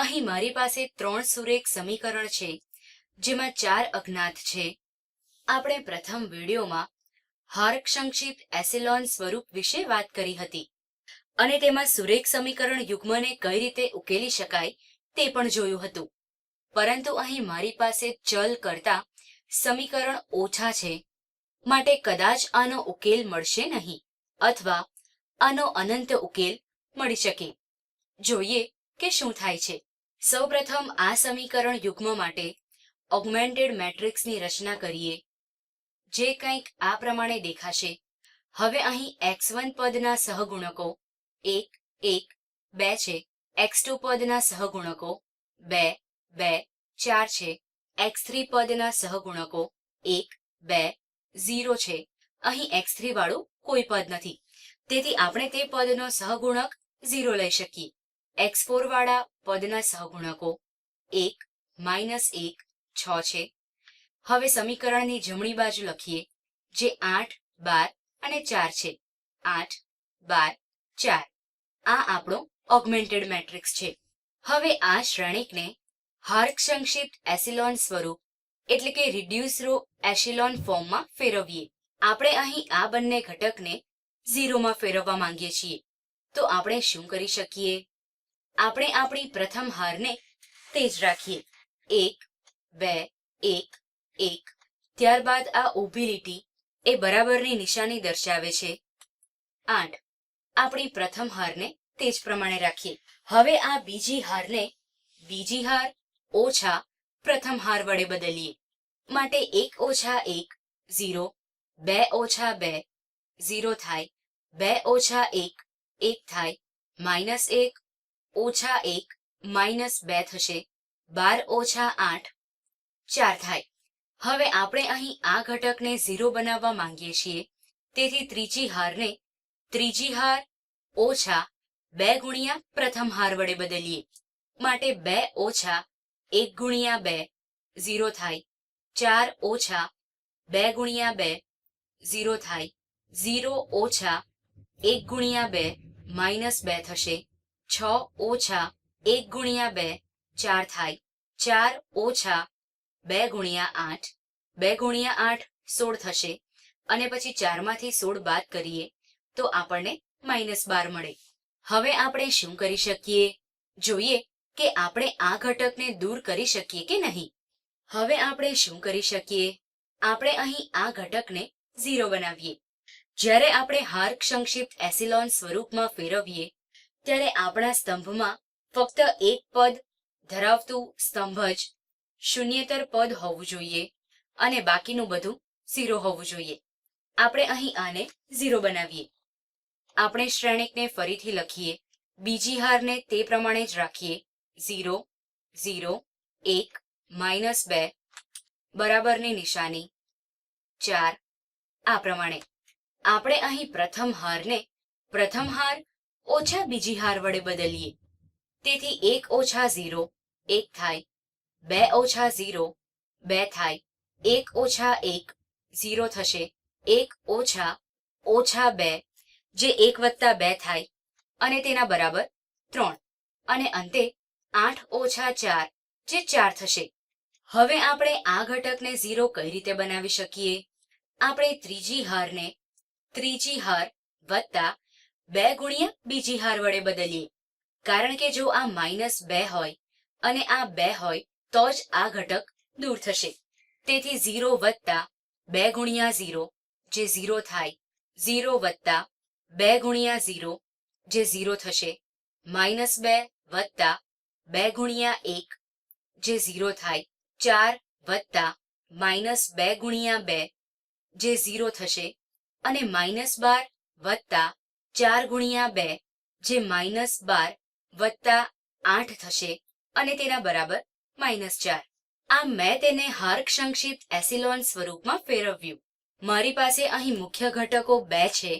અહીં મારી પાસે ત્રણ સુરેખ સમીકરણ છે, જેમાં ચાર અજ્ઞાત છે. આપણે પ્રથમ વિડીયોમાં હાર્ક સંક્ષિપ્ત એસિલોન સ્વરૂપ વિશે વાત કરી હતી અને તેમાં સુરેખ સમીકરણ યુગ્મને કઈ રીતે ઉકેલી શકાય તે પણ જોયું હતું. પરંતુ અહીં મારી પાસે ચલ કરતા સમીકરણ ઓછા છે, માટે કદાચ આનો ઉકેલ મળશે નહીં અથવા આનો અનંત ઉકેલ મળી શકે. જોઈએ કે શું થાય છે. સૌપ્રથમ આ સમીકરણ યુગ્મ માટે ઓગમેન્ટેડ મેટ્રિક્સની રચના કરીએ, જે કંઈક આ પ્રમાણે દેખાશે. હવે અહીં એક્સ વન પદના સહગુણકો એક એક, બે છે. એક્સ ટુ પદના સહગુણકો બે બે, ચાર છે. એક્સ થ્રી પદના સહગુણકો એક, બે, ઝીરો છે. અહીં x3 વાળું કોઈ પદ નથી. તેથી આપણે તે પદનો સહગુણક ઝીરો લઈ શકીએ. X4 વાળા પદના સહગુણકો એક, માઇનસ એક, છ છે. હવે સમીકરણની જમણી બાજુ લખીએ, જે આઠ, બાર અને ચાર છે. આઠ, બાર, ચાર. આ આપણો ઓગમેન્ટેડ મેટ્રિક્સ છે. હવે આ શ્રેણિકને હાર્ક સંક્ષિપ્ત એસિલોન સ્વરૂપ, એટલે કે રિડ્યુસ રો એશિલોન ફોર્મમાં ફેરવીએ. આપણે અહીં આ બંને ઘટકને ઝીરોમાં ફેરવવા માંગીએ છીએ. તો આપણે શું કરી શકીએ? આપણે આપણી પ્રથમ હારને તે રાખીએ. એક, બે, એક એક. ત્યારબાદ આ ઊભી લીટી એ બરાબરની નિશાની દર્શાવે છે. આઠ. આપણી પ્રથમ હારને તે જ પ્રમાણે રાખીએ. હવે આ બીજી હારને બીજી હાર ઓછા પ્રથમ હાર વડે બદલીએ. માટે એક ઓછા એક, ઝીરો, બે ઓછા બે, ઝીરો થાય, બે ઓછા એક એક થાય, માઇનસ એક ઓછા એક, માઇનસ બે થશે. બાર ઓછા આઠ, ચાર થાય. હવે આપણે અહીં આ ઘટકને ઝીરો બનાવવા માંગીએ છીએ. તેથી ત્રીજી હારને ત્રીજી હાર ઓછા બે ગુણ્યા પ્રથમ હાર વડે બદલીએ. માટે બે ઓછા એક ગુણ્યા બે, ઝીરો થાય. ચાર ઓછા બે ગુણ્યા બે, ઝીરો થાય. ઝીરો ઓછા એક ગુણ્યા બે, માઇનસ બે થશે. છ ઓછા એક ગુણ્યા બે, ચાર થાય. ચાર ઓછા બે ગુણ્યા આઠ, બે ગુણ્યા આઠ સોળ થશે. અને પછી ચારમાંથી સોળ બાદ કરીએ, તો આપણને માઇનસ બાર મળે. હવે આપણે શું કરી શકીએ? જોઈએ કે આપણે આ ઘટકને દૂર કરી શકીએ કે નહીં? હવે આપણે શું કરી શકીએ? આપણે અહીં આ ઘટકને ઝીરો બનાવીએ. જ્યારે આપણે હાર્ક સંક્ષિપ્ત એસિલોન સ્વરૂપમાં ફેરવીએ ત્યારે આપણા સ્તંભમાં ફક્ત એક પદ ધરાવતું સ્તંભ જ શૂન્યતર પદ હોવું જોઈએ અને બાકીનું બધું ઝીરો હોવું જોઈએ. આપણે અહીં આને ઝીરો બનાવીએ. આપણે શ્રેણિકને ફરીથી લખીએ. બીજી હારને તે પ્રમાણે જ રાખીએ. ઝીરો ઝીરો, એક, માઇનસ બે, બરાબરની નિશાની, ચાર, આ પ્રમાણે. આપણે અહીં પ્રથમ હારને પ્રથમ હાર ઓછા બીજી હાર વડે બદલીએ. તેથી એક ઓછા ઝીરો, એક થાય. બે ઓછા ઝીરો, બે થાય. એક ઓછા એક, ઝીરો થશે. એક ઓછા ઓછા બે, જે એક વત્તા બે થાય. અને તેના બરાબર ત્રણ. અને અંતે આઠ ઓછા ચાર, જે ચાર થશે. હવે આપણે આ ઘટકને ઝીરો કઈ રીતે બનાવી શકીએ? આપણે ત્રીજી હારને ત્રીજી હાર વત્તા બે ગુણ્યા બીજી હાર વડે બદલીએ. કારણ કે જો આ માઇનસ બે હોય અને આ બે હોય, તો જ આ ઘટક દૂર થશે. તેથી ઝીરો વત્તા બે ગુણ્યા ઝીરો, જે ઝીરો થાય, ઝીરો વત્તા બે ગુણ્યા ઝીરો, જે ઝીરો થશે, માઇનસ બે વત્તા બે ગુણ્યા એક, જે ઝીરો થાય, ચાર વત્તા માઇનસ બે ગુણ્યા બે, જે ઝીરો થશે, અને માઇનસ બાર વત્તા ચાર ગુણ્યા બે, જે માઇનસ બાર વત્તા આઠ થશે અને તેના બરાબર માઇનસ ચાર. આ મેં તેને હાર્ક સંક્ષિપ્ત એસિલોન સ્વરૂપમાં ફેરવ્યું. મારી પાસે અહીં મુખ્ય ઘટકો બે છે.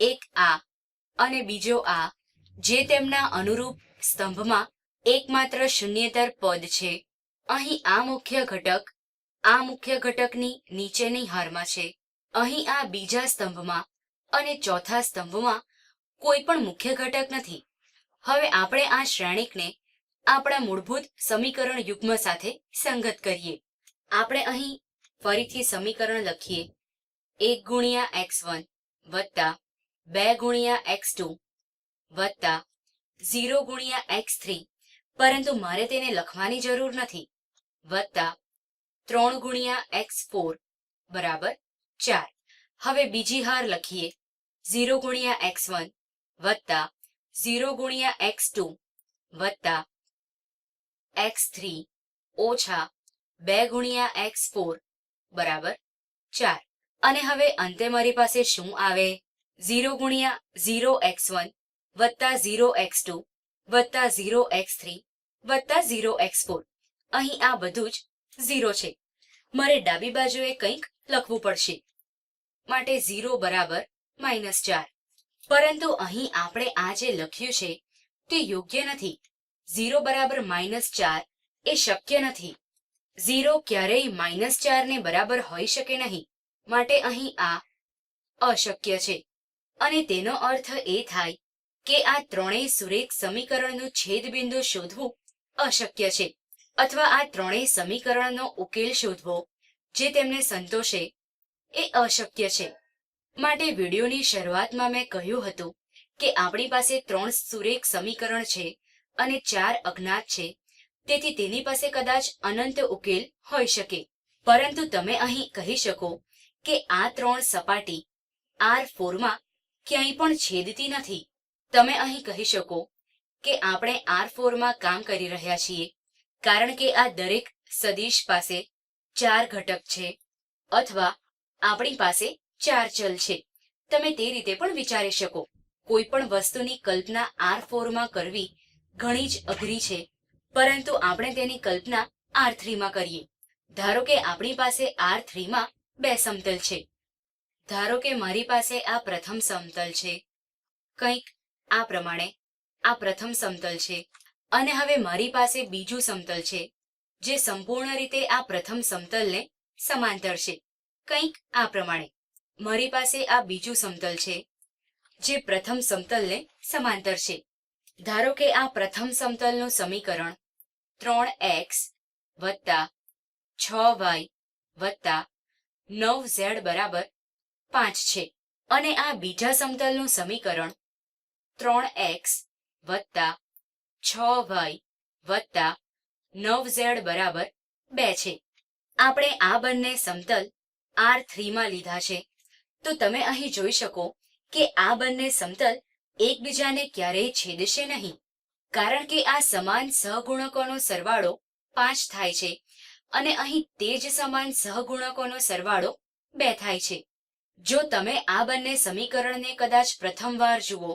એક આ અને બીજો આ, જે તેમના અનુરૂપ સ્તંભમાં એકમાત્ર શૂન્યેતર પદ છે. અહીં આ મુખ્ય ઘટક, આ મુખ્ય ઘટકની નીચેની હારમાં છે. અહીં આ બીજા સ્તંભમાં અને ચોથા સ્તંભમાં કોઈ પણ મુખ્ય ઘટક નથી. હવે આપણે આ શ્રેણિકને આપણા મૂળભૂત સમીકરણ યુગ્મ સાથે સંગત કરીએ. આપણે અહીં ફરીથી સમીકરણ લખીએ. એક ગુણ્યા એક્સ વન વત્તા બે ગુણ્યા એક્સ ટુ વત્તા ઝીરો ગુણ્યા એક્સ થ્રી. પરંતુ મારે તેને લખવાની જરૂર નથી. વત્તા ત્રણ ગુણ્યા એક્સ ફોર બરાબર ચાર. હવે બીજી હાર લખીએ. ઝીરો ગુણ્યા એક્સ વન વત્તા ઝીરો ગુણ્યા એક્સ ટુ વત્તા એક્સ થ્રી ઓછા બે ગુણ્યા એક્સ ફોર બરાબર ચાર. અને હવે અંતે મારી પાસે શું આવે? ઝીરો ગુણ્યા ઝીરો એક્સ વન વત્તા ઝીરો એક્સ ટુ વત્તા ઝીરો એક્સ થ્રી વત્તા ઝીરો એક્સ ફોર. અહીં આ બધું જ ઝીરો છે. મારે ડાબી બાજુએ કંઈક લખવું પડશે. માટે ઝીરો બરાબર માઇનસ ચાર. પરંતુ અહીં આપણે આ જે લખ્યું છે, તે યોગ્ય નથી. ઝીરો બરાબર માઇનસ ચાર એ શક્ય નથી. ઝીરો ક્યારેય માઇનસ ચારને બરાબર હોઈ શકે નહીં. માટે અહીં આ અશક્ય છે. અને તેનો અર્થ એ થાય કે આ ત્રણેય સુરેખ સમીકરણનું છેદબિંદુ શોધવું અશક્ય છે. અથવા આ ત્રણેય સમીકરણનો ઉકેલ શોધવો જે તેમને સંતોષે એ અશક્ય છે. માટે વિડીયોની શરૂઆતમાં મેં કહ્યું હતું કે આપણી પાસે ત્રણ સુરેખ સમીકરણ છે અને ચાર અજ્ઞાત છે. તેથી તેની પાસે કદાચ અનંત ઉકેલ હોઈ શકે. પરંતુ તમે અહીં કહી શકો કે આ ત્રણ સપાટી આર ફોરમાં ક્યાંય પણ છેદતી નથી. તમે અહીં કહી શકો કે આપણે આર ફોરમાં કામ કરી રહ્યા છીએ, કારણ કે આ દરેક સદીશ પાસે ચાર ઘટક છે, અથવા આપણી પાસે ચાર ચલ છે. તમે તે રીતે પણ વિચારી શકો. કોઈ પણ વસ્તુની કલ્પના આર ફોરમાં કરવી ઘણી જ અઘરી છે, પરંતુ આપણે તેની કલ્પના આર થ્રીમાં કરીએ. ધારો કે આપણી પાસે આર થ્રીમાં બે સમતલ છે. ધારો કે મારી પાસે આ પ્રથમ સમતલ છે. કંઈક આ પ્રમાણે આ પ્રથમ સમતલ છે અને હવે મારી પાસે બીજું સમતલ છે, જે સંપૂર્ણ રીતે આ પ્રથમ સમતલને સમાંતર છે. કંઈક આ પ્રમાણે. મારી પાસે આ બીજું સમતલ છે, જે પ્રથમ સમતલને સમાંતર છે. ધારો કે આ પ્રથમ સમતલનું સમીકરણ ત્રણ એક્સ વત્તા છ વાય વત્તા નવ ઝેડ બરાબર પાંચ છે. અને આ બીજા સમતલનું સમીકરણ ત્રણ એક્સ વત્તા છ વાય વત્તા નવ ઝેડ બરાબર બે છે. આપણે આ બંને સમતલ આર થ્રીમાં લીધા છે. તો તમે અહીં જોઈ શકો કે આ બંને સમતલ એકબીજાને ક્યારેય છેદશે નહીં. કારણ કે આ સમાન સહગુણકોનો સરવાળો પાંચ થાય છે અને અહીં તે જ સમાન સહગુણકોનો સરવાળો બે થાય છે. જો તમે આ બંને સમીકરણને કદાચ પ્રથમવાર જુઓ,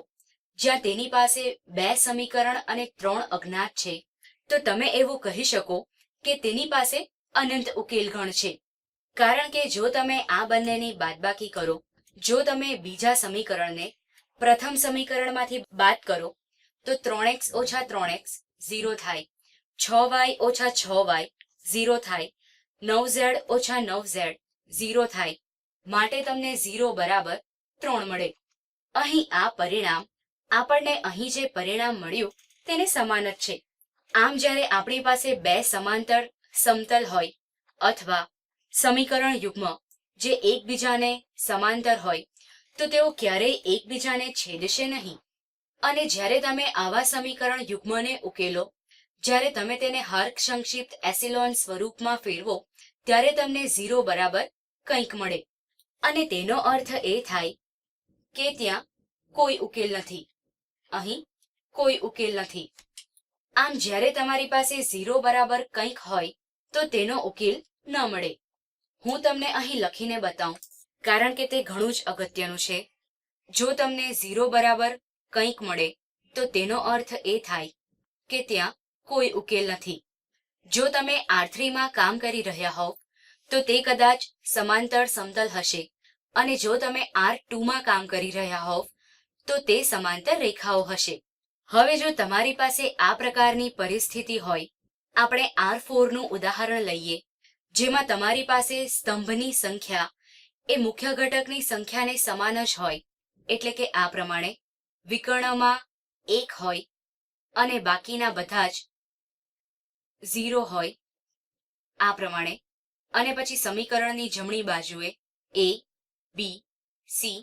જ્યાં તેની પાસે બે સમીકરણ અને ત્રણ અજ્ઞાત છે, તો તમે એવું કહી શકો કે તેની પાસે અનંત ઉકેલ ગણ છે. કારણ કે જો તમે આ બંનેની બાદબાકી કરો, જો તમે બીજા સમીકરણને પ્રથમ સમીકરણમાંથી બાદ કરો, તો ત્રણ એક્સ ઓછા ત્રણ એક્સ ઝીરો થાય, છ વાય ઓછા છ વાય ઝીરો થાય, નવ ઝેડ ઓછા નવ ઝેડ ઝીરો થાય. માટે તમને ઝીરો બરાબર ત્રણ મળે. અહીં આ પરિણામ, આપણને અહીં જે પરિણામ મળ્યું, તેને સમાન જ છે. આમ જ્યારે આપણી પાસે બે સમાંતર સમતલ હોય, અથવા સમીકરણ યુગ્મ, જે એકબીજાને સમાંતર હોય, તો તેઓ ક્યારેય એકબીજાને છેદશે નહીં. અને જ્યારે તમે આવા સમીકરણ યુગ્મને ઉકેલો, જ્યારે તમે તેને હર્ક સંક્ષિપ્ત એસિલોન સ્વરૂપમાં ફેરવો, ત્યારે તમને ઝીરો બરાબર કંઈક મળે. અને તેનો અર્થ એ થાય કે ત્યાં કોઈ ઉકેલ નથી. અહીં કોઈ ઉકેલ નથી. આમ જ્યારે તમારી પાસે ઝીરો બરાબર કંઈક હોય, તો તેનો ઉકેલ ન મળે. હું તમને અહીં લખીને બતાવું, કારણ કે તે ઘણું જ અગત્યનું છે. જો તમને ઝીરો બરાબર કંઈક મળે, તો તેનો અર્થ એ થાય કે ત્યાં કોઈ ઉકેલ નથી. જો તમે આર થ્રીમાં કામ કરી રહ્યા હોવ, તો તે કદાચ સમાંતર સમતલ હશે. અને જો તમે આર ટુમાં કામ કરી રહ્યા હોવ, તો તે સમાંતર રેખાઓ હશે. હવે જો તમારી પાસે આ પ્રકારની પરિસ્થિતિ હોય, આપણે આર ફોરનું ઉદાહરણ લઈએ. જેમાં તમારી પાસે સ્તંભની સંખ્યા એ મુખ્ય ઘટકની સંખ્યાને સમાન જ હોય, એટલે કે આ પ્રમાણે વિકર્ણમાં એક હોય અને બાકીના બધા જ ઝીરો હોય, આ પ્રમાણે. અને પછી સમીકરણની જમણી બાજુએ એ, બી, સી,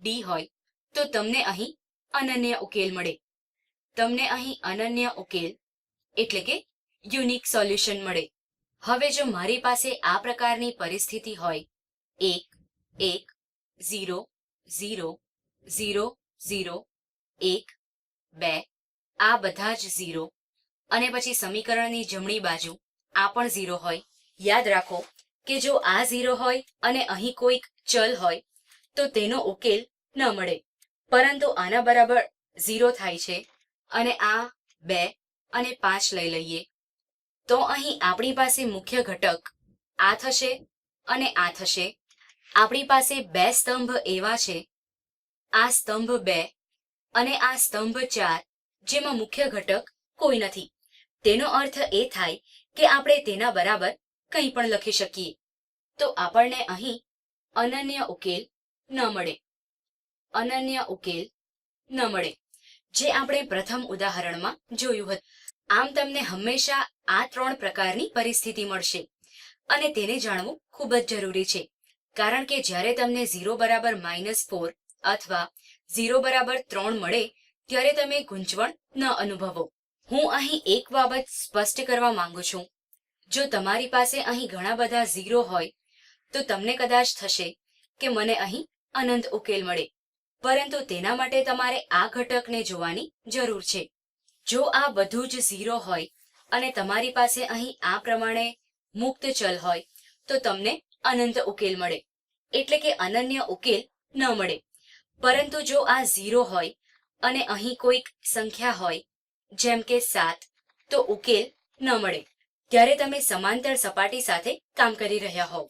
ડી હોય, તો તમને અહીં અનન્ય ઉકેલ મળે. તમને અહીં અનન્ય ઉકેલ, એટલે કે યુનિક સોલ્યુશન મળે. હવે જો મારી પાસે આ પ્રકારની પરિસ્થિતિ હોય, એક એક, ઝીરો ઝીરો ઝીરો ઝીરો, એક, બે, આ બધા જ ઝીરો, અને પછી સમીકરણની જમણી બાજુ આ પણ ઝીરો હોય. યાદ રાખો કે જો આ ઝીરો હોય અને અહીં કોઈક ચલ હોય, તો તેનો ઉકેલ ન મળે. પરંતુ આના બરાબર ઝીરો થાય છે, અને આ બે અને પાંચ લઈ લઈએ. તો અહીં આપણી પાસે મુખ્ય ઘટક આ થશે અને આ થશે. આપણી પાસે બે સ્તંભ એવા છે. આ સ્તંભ બે અને આ સ્તંભ ચાર, જેમાં મુખ્ય ઘટક કોઈ નથી. તેનો અર્થ એ થાય કે આપણે તેના બરાબર કંઈ પણ લખી શકીએ. તો આપણને અહીં અનન્ય ઉકેલ ન મળે. અનન્ય ઉકેલ ન મળે. જે આપણે પ્રથમ ઉદાહરણમાં જોયું હતું. આમ તમને હંમેશા આ ત્રણ પ્રકારની પરિસ્થિતિ મળશે. અને તેને જાણવું ખૂબ જ જરૂરી છે. કારણ કે જ્યારે તમને ઝીરો બરાબર માઇનસ ફોર અથવા ઝીરો બરાબર ત્રણ મળે, ત્યારે તમે ગૂંચવણ ન અનુભવો. હું અહીં એક બાબત સ્પષ્ટ કરવા માંગુ છું. જો તમારી પાસે અહીં ઘણા બધા ઝીરો હોય, તો તમને કદાચ થશે કે મને અહીં અનંત ઉકેલ મળે. પરંતુ તેના માટે તમારે આ ઘટકને જોવાની જરૂર છે. જો આ બધું જ ઝીરો હોય અને તમારી પાસે અહીં આ પ્રમાણે મુક્ત ચલ હોય, તો તમને અનંત ઉકેલ મળે. એટલે કે અનન્ય ઉકેલ ન મળે. પરંતુ જો આ ઝીરો હોય અને અહીં કોઈક સંખ્યા હોય, જેમ કે સાત, તો ઉકેલ ન મળે. ત્યારે તમે સમાંતર સપાટી સાથે કામ કરી રહ્યા હોવ.